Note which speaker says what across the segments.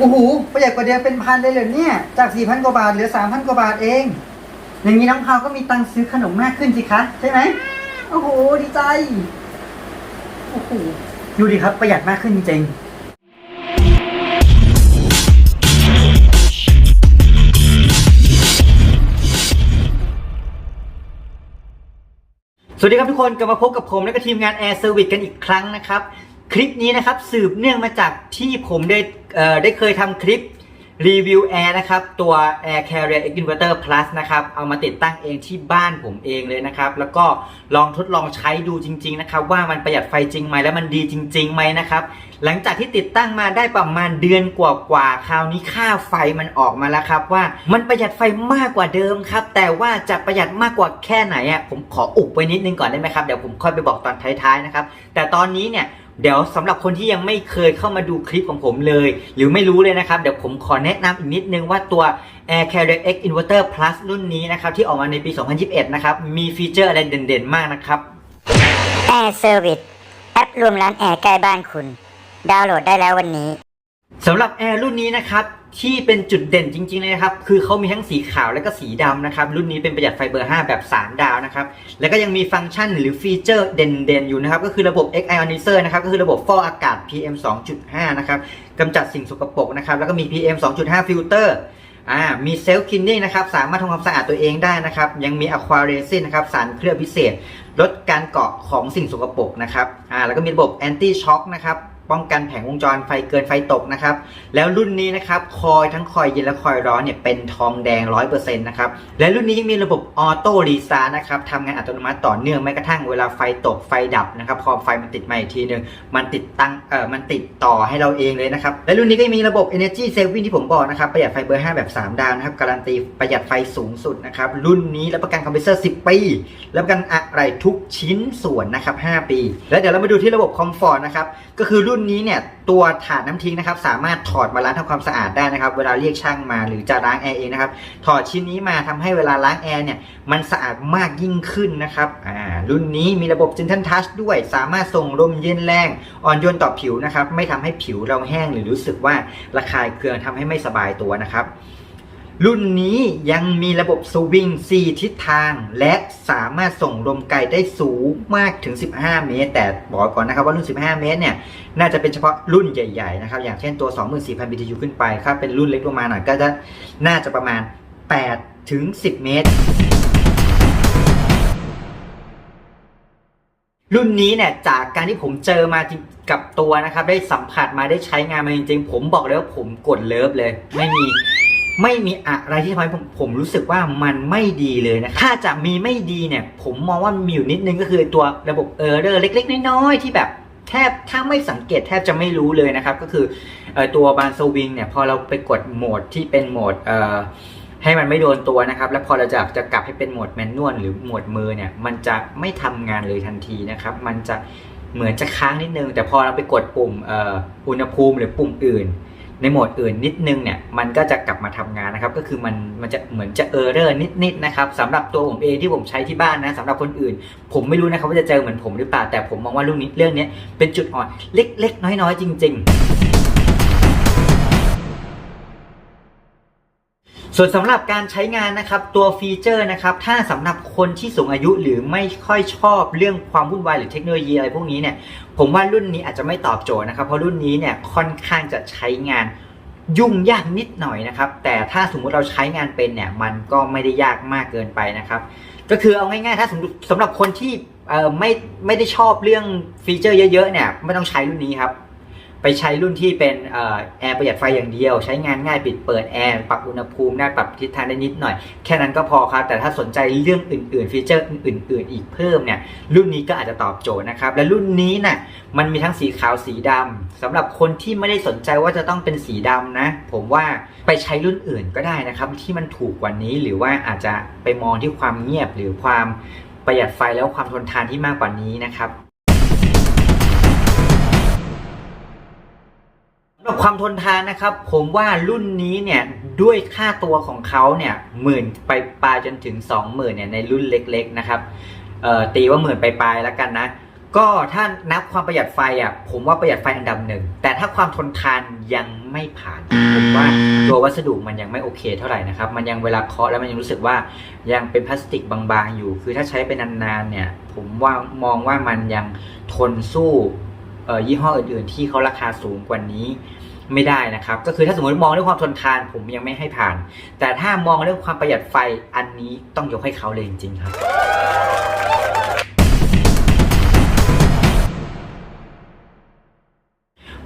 Speaker 1: โอ้โหประหยัดกว่าเดิมเป็นพันเลยเหรอเนี่ย จากสี่พันกว่าบาทเหลือสามพันกว่าบาทเอง อย่างนี้น้องพาวก็มีตังค์ซื้อขนมมากขึ้นสิคะใช่ไหมโอ้โหดีใจโอ้โหดูดิครับประหยัดมากขึ้นจริงสวัสดีครับทุกคนกลับมาพบกับผมและก็ทีมงาน Air Service กันอีกครั้งนะครับ คลิปนี้นะครับสืบเนื่องมาจากที่ผมได้เอ่อได้เคยทำคลิปรีวิวแอร์นะครับ ตัว Air Carrier X Inverter Plus นะครับ เอามาติดตั้งเองที่บ้านผมเองเลยนะครับ แล้วก็ลองทดลองใช้ดูจริง ๆ นะครับ ว่ามันประหยัดไฟจริงไหมและมันดีจริงๆไหมนะครับ หลังจากที่ติดตั้งมาได้ประมาณเดือนกว่าๆคราวนี้ค่าไฟมันออกมาแล้วครับ ว่ามันประหยัดไฟมากกว่าเดิมครับ แต่ว่าจะประหยัดมากกว่าแค่ไหนอะผมขออุบไว้นิดนึงก่อนได้ไหมครับเดี๋ยวผมค่อยไปบอกตอนท้ายๆนะครับแต่ตอนนี้เนี่ย เดี๋ยวสำหรับคนที่ยังไม่เคยเข้ามาดูคลิปของผมเลย หรือไม่รู้เลยนะครับ เดี๋ยวผมขอแนะนำอีกนิดนึงว่าตัว Air Carrier X Inverter Plus รุ่นนี้นะครับ ที่ออกมาในปี 2021 นะครับ มีฟีเจอร์อะไรเด่นๆ มากนะครับ
Speaker 2: Air Service แอปรวมร้านแอร์ใกล้บ้านคุณ ดาวน์โหลดได้แล้ววันนี้
Speaker 1: สำหรับแอร์รุ่นนี้นะครับ ที่เป็นจุดเด่นจริงๆเลยนะครับ คือเขามีทั้งสีขาวและก็สีดำนะครับ รุ่นนี้เป็นประหยัดไฟเบอร์ 5 แบบ 3 ดาวนะครับ แล้วก็ยังมีฟังก์ชันหรือฟีเจอร์เด่นๆ อยู่นะครับ ก็คือระบบ X Ionizer นะครับ ก็คือระบบฟอกอากาศ PM 2.5 นะครับกำจัดสิ่งสกปรกนะครับ แล้วก็มี PM 2.5 ฟิลเตอร์อ่ามีเซลล์คินนิ่งนะครับ สามารถทำความสะอาดตัวเองได้นะครับ ยังมีอะควาเรซินนะครับ สารเคลือบพิเศษ ลดการเกาะของสิ่งสกปรกนะครับ อ่า แล้วก็มีระบบแอนตี้ช็อคนะครับ ป้องกันแผงวงจรไฟเกินไฟตกนะครับ แล้วรุ่นนี้นะครับ คอยทั้งคอยเย็นและคอยร้อนเนี่ยเป็นทองแดง 100%นะครับ และรุ่นนี้ยังมีระบบออโต้รีสตานะครับทำงานอัตโนมัติต่อเนื่องแม้กระทั่งเวลาไฟตกไฟดับนะครับพอไฟมันติดมาอีกทีหนึ่งมันติดตั้งเอ่อมันติดต่อให้เราเองเลยนะครับ และรุ่นนี้ก็มีระบบ Energy Saving ที่ผมบอกนะครับประหยัดไฟเบอร์ 5 แบบ 3 ดาวนะครับการันตีประหยัดไฟสูงสุดนะครับรุ่นนี้รับประกันคอมเพรสเซอร์ 10 ปีรับประกันอะไรทุกชิ้นส่วนนะครับ 5 ปี แล้วเดี๋ยวเรามาดูที่ระบบคอมฟอร์ตนะครับก็คือรุ่นนี้เนี่ยตัวถาดน้ำทิ้งนะครับสามารถถอดมาล้างทำความสะอาดได้นะครับ เวลาเรียกช่างมาหรือจะล้างแอร์เองนะครับถอดชิ้นนี้มาทำให้เวลาล้างแอร์เนี่ยมันสะอาดมากยิ่งขึ้นนะครับอ่ารุ่นนี้มีระบบ Gentle Touch ด้วย สามารถส่งลมเย็นแรงอ่อนโยนต่อผิวนะครับไม่ทำให้ผิวเราแห้งหรือรู้สึกว่าระคายเคืองทำให้ไม่สบายตัวนะครับ รุ่นนี้ยังมีระบบสวิง 4 ทิศทาง และสามารถส่งลมไกลได้สูงมากถึง 15 เมตร แต่บอกก่อนนะครับว่ารุ่น 15 เมตรเนี่ย น่าจะเป็นเฉพาะรุ่นใหญ่ๆนะครับ อย่างเช่นตัว 24,000 BTU ขึ้นไปครับ เป็นรุ่นเล็กลงมาหน่อยก็จะน่าจะประมาณ 8 ถึง 10 เมตร รุ่นนี้เนี่ย จากการที่ผมเจอมากับตัวนะครับ ได้สัมผัสมาได้ใช้งานมาจริงๆ ผมบอกเลยว่าผมกดเลิฟเลย ไม่มี ไม่มีอะไรที่ทำให้ผมผมรู้สึกว่ามันไม่ดีเลยนะถ้าจะมีไม่ดีเนี่ย ผมมองว่ามีอยู่นิดนึงก็คือตัวระบบเออร์เรอร์เล็ก ๆ น้อยๆที่แบบแทบถ้าไม่สังเกตแทบจะไม่รู้เลยนะครับ ก็คือออตัวบานโซวิงเนี่ยพอเราไปกดโหมดที่เป็นโหมดเอ่อให้มันไม่โดนตัวนะครับ แล้วพอเราจะจะกลับให้เป็นโหมดแมนนวลหรือโหมดมือเนี่ย มันจะไม่ทำงานเลยทันทีนะครับ มันจะเหมือนจะค้างนิดนึง แต่พอเราไปกดปุ่มเอ่ออุณหภูมิหรือปุ่มอื่น ในโหมดอื่นนิดนึงเนี่ยมันก็จะกลับมาทำงานนะครับ ก็คือมันมันจะเหมือนจะเออร์เรอร์นิดๆนะครับสำหรับตัวผมเองที่ผมใช้ที่บ้านนะสำหรับคนอื่น ผมไม่รู้นะครับว่าจะเจอเหมือนผมหรือเปล่าแต่ผมมองว่าเรื่องนี้เรื่องนี้เป็นจุดอ่อนเล็ก ๆ น้อยๆ จริง ๆ ส่วนสำหรับการใช้งานนะครับตัวฟีเจอร์นะครับถ้าสำหรับคนที่สูงอายุหรือไม่ค่อยชอบเรื่องความวุ่นวายหรือเทคโนโลยีอะไรพวกนี้เนี่ยผมว่ารุ่นนี้อาจจะไม่ตอบโจทย์นะครับเพราะรุ่นนี้เนี่ยค่อนข้างจะใช้งานยุ่งยากนิดหน่อยนะครับ แต่ถ้าสมมุติเราใช้งานเป็นเนี่ยมันก็ไม่ได้ยากมากเกินไปนะครับ ก็คือเอาง่ายๆถ้าสมมติสำหรับคนที่ไม่ไม่ได้ชอบเรื่องฟีเจอร์เยอะๆเนี่ยไม่ต้องใช้รุ่นนี้ครับ ไปใช้รุ่นที่เป็นอแอร์ประหยัดไฟอย่างเดียว ใช้งานง่ายปิดเปิดแอร์ปรับอุณหภูมิได้ปรับทิศทางได้นิดหน่อย แค่นั้นก็พอครับ แต่ถ้าสนใจเรื่องอื่นๆ ฟีเจอร์อื่น ๆ อีกเพิ่มเนี่ยรุ่นนี้ก็อาจจะตอบโจทย์นะครับ และรุ่นนี้น่ะมันมีทั้งสีขาวสีดำสำหรับคนที่ไม่ได้สนใจว่าจะต้องเป็นสีดำนะ ผมว่าไปใช้รุ่นอื่นก็ได้นะครับที่มันถูกกว่านี้หรือว่าอาจจะไปมองที่ความเงียบหรือความประหยัดไฟแล้วความทนทานที่มากกว่านี้นะครับ ความทนทานนะครับ ผมว่ารุ่นนี้เนี่ยด้วยค่าตัวของเขาเนี่ยหมื่นไปปลายจนถึง 20,000เนี่ยในรุ่นเล็กๆนะครับเอ่อตีว่าหมื่นไปปลายๆแล้วกันนะ ก็ถ้านับความประหยัดไฟอะผมว่าประหยัดไฟอันดับหนึ่ง แต่ถ้าความทนทานยังไม่ผ่านผมว่าตัววัสดุมันยังไม่โอเคเท่าไหร่นะครับ มันยังเวลาเคาะแล้วมันยังรู้สึกว่ายังเป็นพลาสติกบางๆอยู่ คือถ้าใช้ไปนานๆเนี่ยผมว่ามองว่ามันยังทนสู้เอ่อยี่ห้ออื่นๆ ที่เขาราคาสูงกว่านี้ ไม่ได้นะครับ ก็คือถ้าสมมติมองเรื่องความทนทานผมยังไม่ให้ผ่าน แต่ถ้ามองเรื่องความประหยัดไฟอันนี้ต้องยกให้เขาเลยจริงๆครับ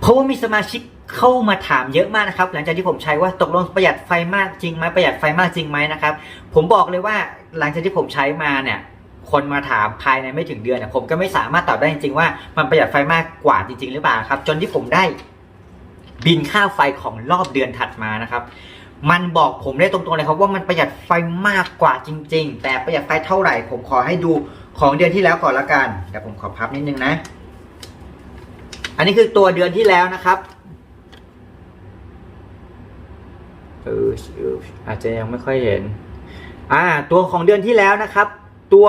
Speaker 1: เพราะว่ามีสมาชิกเข้ามาถามเยอะมากนะครับ หลังจากที่ผมใช้ว่าตกลงประหยัดไฟมากจริงไหมประหยัดไฟมากจริงไหมนะครับ ผมบอกเลยว่าหลังจากที่ผมใช้มาเนี่ยคนมาถามภายในไม่ถึงเดือนเนี่ยผมก็ไม่สามารถตอบได้จริงๆว่ามันประหยัดไฟมากกว่าจริง ๆ หรือเปล่าครับ จนที่ผมได้ บินค่าไฟของรอบเดือนถัดมานะครับ มันบอกผมได้ตรงๆเลยครับว่ามันประหยัดไฟมากกว่าจริง ๆ แต่ประหยัดไฟเท่าไหร่ ผมขอให้ดูของเดือนที่แล้วก่อนละกันเดี๋ยวผมขอพับนิดนึงนะ อันนี้คือตัวเดือนที่แล้วนะครับเออเอออาจจะยังไม่ค่อยเห็น อ่า ตัวของเดือนที่แล้วนะครับ ตัว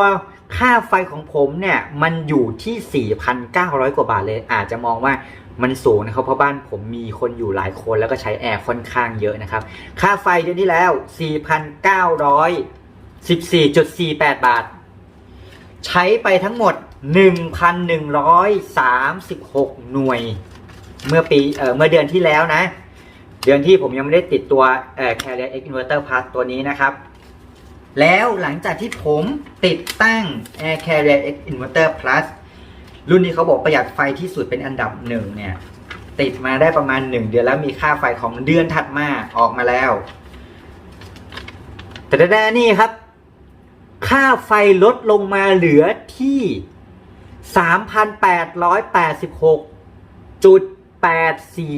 Speaker 1: ค่าไฟของผมเนี่ยมันอยู่ที่ 4,900 กว่าบาทเลย อาจจะมองว่ามันสูงนะครับเพราะบ้านผมมีคนอยู่หลายคนแล้วก็ใช้แอร์ค่อนข้างเยอะนะครับ ค่าไฟเดือนที่แล้ว 4,914.48 บาท ใช้ไปทั้งหมด 1,136 หน่วย เมื่อปีเอ่อเมื่อเดือนที่แล้วนะ เดือนที่ผมยังไม่ได้ติดตัวเอ่อ Carrier X Inverter Plus ตัวนี้นะครับ แล้วหลังจากที่ผมติดตั้ง Air Carrier X Inverter Plus รุ่นนี้เขาบอกประหยัดไฟที่สุดเป็นอันดับหนึ่งเนี่ย ติดมาได้ประมาณ 1 เดือนแล้วมีค่าไฟของเดือนถัดมาออกมาแล้ว แต่แน่นี่ครับ ค่าไฟลดลงมาเหลือที่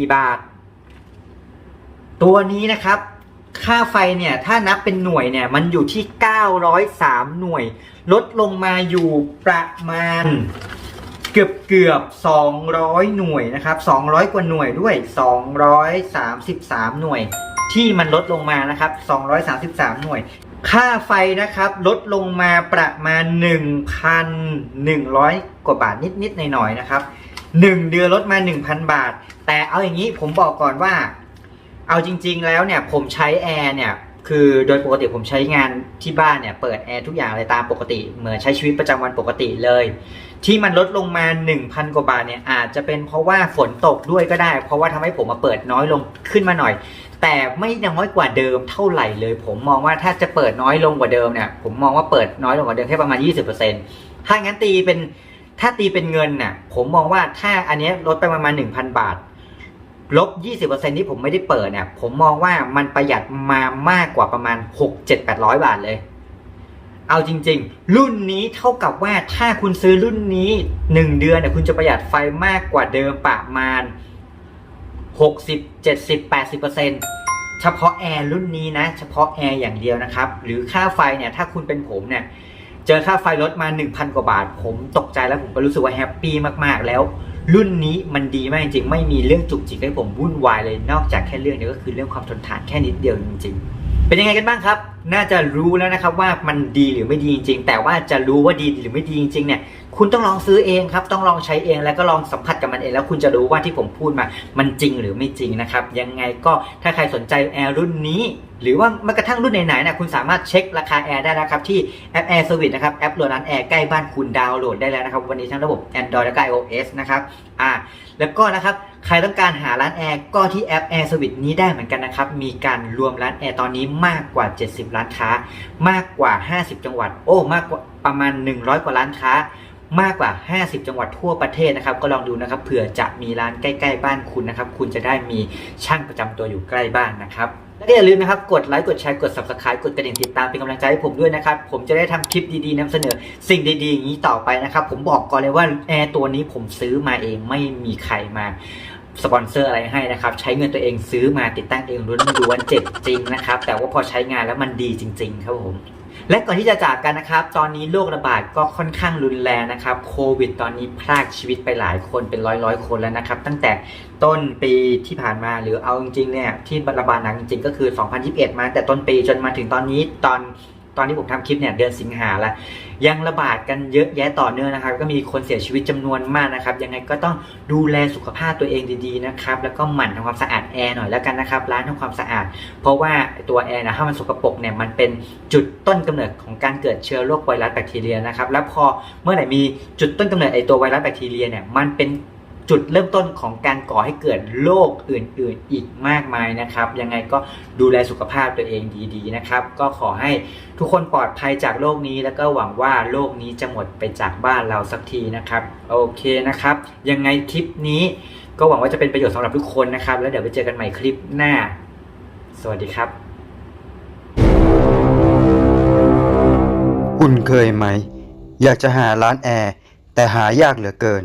Speaker 1: 3,886.84 บาท ตัวนี้นะครับ ค่าไฟเนี่ย ถ้านับเป็นหน่วยเนี่ย มันอยู่ที่ 903 หน่วย ลดลงมาอยู่ประมาณเกือบเกือบ 200 หน่วยนะครับ 200 กว่าหน่วยด้วย 233 หน่วย ที่มันลดลงมานะครับ 233 หน่วย ค่าไฟนะครับ ลดลงมาประมาณ 1,100 กว่าบาทนิดๆหน่อยๆนะครับ 1 เดือนลดมา 1,000 บาท แต่เอาอย่างนี้ผมบอกก่อนว่า เอาจริง ๆ แล้วเนี่ยผมใช้แอร์เนี่ยคือโดยปกติผมใช้งานที่บ้านเนี่ยเปิดแอร์ทุกอย่างเลยตามปกติ เหมือนใช้ชีวิตประจำวันปกติเลย ที่มันลดลงมา 1,000 กว่าบาทเนี่ยอาจจะเป็นเพราะว่าฝนตกด้วยก็ได้ เพราะว่าทำให้ผมมาเปิดน้อยลงขึ้นมาหน่อย แต่ไม่น้อยกว่าเดิมเท่าไหร่เลย ผมมองว่าถ้าจะเปิดน้อยลงกว่าเดิมเนี่ยผมมองว่าเปิดน้อยลงกว่าเดิมแค่ประมาณ 20%ถ้างั้นตีเป็นถ้าตีเป็นเงินน่ะผมมองว่าถ้าอันเนี้ยลดไปประมาณ 1,000 บาท ลบ 20%ที่ผมไม่ได้เปิดเนี่ย ผมมองว่ามันประหยัดมามากกว่าประมาณ 6 7 800 บาทเลย เอาจริง ๆ รุ่นนี้เท่ากับว่าถ้าคุณซื้อรุ่นนี้ 1 เดือนเนี่ยคุณจะประหยัดไฟมากกว่าเดิมประมาณ 60 70 80%เฉพาะแอร์รุ่นนี้นะ เฉพาะแอร์อย่างเดียวนะครับ หรือค่าไฟเนี่ย ถ้าคุณเป็นผมเนี่ย เจอค่าไฟลดมา 1,000 กว่าบาท ผมตกใจแล้วผมก็รู้สึกว่าแฮปปี้มากๆแล้ว รุ่นนี้มันดีมากจริงๆ ไม่มีเรื่องจุกจิกให้ผมวุ่นวายเลยนอกจากแค่เรื่องเดียวก็คือเรื่องความทนทานแค่นิดเดียวจริงๆ เป็นยังไงกันบ้างครับ น่าจะรู้แล้วนะครับว่ามันดีหรือไม่ดีจริงๆ แต่ว่าจะรู้ว่าดีหรือไม่ดีจริงๆเนี่ย คุณต้องลองซื้อเองครับ ต้องลองใช้เองแล้วก็ลองสัมผัสกับมันเองแล้วคุณจะรู้ว่าที่ผมพูดมา มันจริงหรือไม่จริงนะครับ ยังไงก็ถ้าใครสนใจแอร์รุ่นนี้ หรือว่าแม้กระทั่งรุ่นไหนๆนะคุณสามารถเช็คราคาแอร์ได้นะครับ ที่แอป Air Service นะครับ แอปโหลดร้านแอร์ใกล้บ้านคุณดาวน์โหลดได้แล้วนะครับ วันนี้ทั้งระบบ Android และก็ iOS นะครับอ่าแล้วก็นะครับใครต้องการหาร้านแอร์ก็ที่แอป Air Service นี้ได้เหมือนกันนะครับ มีการรวมร้านแอร์ตอนนี้มากกว่า 70 ร้านค้า มากกว่า 50 จังหวัด โอ้ มากกว่าประมาณ 100 กว่าร้านค้า มากกว่า 50 จังหวัดทั่วประเทศนะครับ ก็ลองดูนะครับเผื่อจะมีร้านใกล้ ๆ บ้านคุณนะครับ คุณจะได้มีช่างประจำตัวอยู่ใกล้บ้านนะครับและก็อย่าลืมนะครับ กดไลค์ กดแชร์ กด subscribe กดกระดิ่งติดตามเป็นกำลังใจให้ผมด้วยนะครับ ผมจะได้ทำคลิปดีๆนำเสนอสิ่งดีๆ อย่างนี้ต่อไปนะครับ ผมบอกก่อนเลยว่าแอร์ตัวนี้ผมซื้อมาเองไม่มีใครมาสปอนเซอร์อะไรให้นะครับ ใช้เงินตัวเองซื้อมาติดตั้งเองล้วนๆเจ็บจริงนะครับ แต่ว่าพอใช้งานแล้วมันดีจริง ๆ ครับผม และก่อนที่จะจากกันนะครับ ตอนนี้โรคระบาดก็ค่อนข้างรุนแรงนะครับ โควิด ตอนนี้พรากชีวิตไปหลายคนเป็นร้อยร้อยคนแล้วนะครับ ตั้งแต่ต้นปีที่ผ่านมาหรือเอาจริงๆเนี่ยที่ระบาดหนักจริงๆก็คือ 2021 มาแต่ต้นปีจนมาถึงตอนนี้ตอน ตอนที่ผมทำคลิปเนี่ยเดือนสิงหาแล้วยังระบาดกันเยอะแยะต่อเนื่องนะครับ ก็มีคนเสียชีวิตจำนวนมากนะครับ ยังไงก็ต้องดูแลสุขภาพตัวเองดีๆนะครับแล้วก็หมั่นทำความสะอาดแอร์หน่อยแล้วกันนะครับร้านทำความสะอาด เพราะว่าตัวแอร์นะถ้ามันสกปรกเนี่ยมันเป็นจุดต้นกำเนิดของการเกิดเชื้อโรคไวรัสแบคทีเรียนะครับแล้วพอเมื่อไหร่มีจุดต้นกำเนิดไอตัวไวรัสแบคทีเรียเนี่ยมันเป็น จุดเริ่มต้นของการก่อให้เกิดโรคอื่นๆอีกมากมายนะครับ ยังไงก็ดูแลสุขภาพตัวเองดีๆนะครับ ก็ขอให้ทุกคนปลอดภัยจากโรคนี้ แล้วก็หวังว่าโรคนี้จะหมดไปจากบ้านเราสักทีนะครับ โอเคนะครับ ยังไงคลิปนี้ ก็หวังว่าจะเป็นประโยชน์สำหรับทุกคนนะครับ แล้วเดี๋ยวไปเจอกันใหม่คลิปหน้า สวัสดีครับ
Speaker 3: คุณเคยไหม อยากจะหาร้านแอร์แต่หายากเหลือเกิน